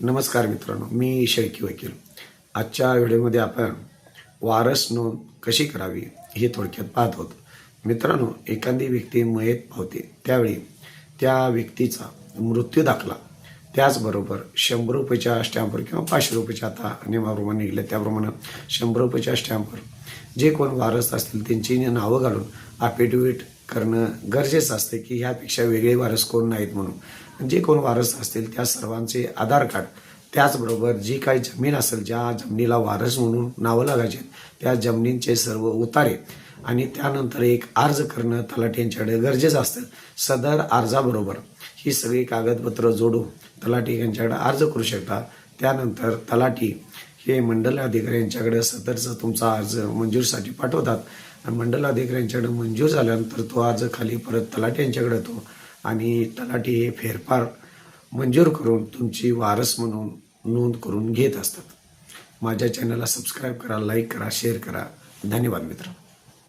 नमस्कार मित्रांनो मी शेळकी वकील. आजच्या व्हिडिओमध्ये आपण वारस नोंद कशी करावी हे थोडक्यात पाहत आहोत. मित्रांनो एखादी व्यक्ती मयत पावते त्यावेळी त्या व्यक्तीचा मृत्यू दाखला. त्याचबरोबर शंभर रुपयाच्या स्टॅम्पवर किंवा पाचशे रुपयाच्या आता नियमाप्रमाणे निघले त्याप्रमाणे शंभर रुपयाच्या स्टॅम्पवर जे कोण वारस असतील त्यांची नावं घालून अफिडेविट करणं गरजेचं असते की ह्यापेक्षा वेगळे वारस कोण नाहीत म्हणून. जे कोण वारस असतील त्या सर्वांचे आधार कार्ड. त्याचबरोबर जी काही जमीन असेल ज्या जमिनीला वारस म्हणून नावं लागायचे त्या जमिनींचे सर्व उतारे. आणि त्यानंतर एक अर्ज करणं तलाठी यांच्याकडे गरजेचं असतं. सदर अर्जाबरोबर ही सगळी कागदपत्र जोडून तलाठी यांच्याकडे अर्ज करू शकता. त्यानंतर तलाठी हे मंडल अधिकारी यांच्याकडे सदरचा तुमचा अर्ज मंजूरसाठी पाठवतात. आणि मंडल मंजूर झाल्यानंतर तो अर्ज खाली परत तलाठी यांच्याकडे येतो. आणि तलाठी हे फेरफार मंजूर करून तुमची वारस म्हणून नोंद करून घेत असतात. माझ्या चॅनलला सबस्क्राईब करा लाईक करा शेअर करा. धन्यवाद मित्र.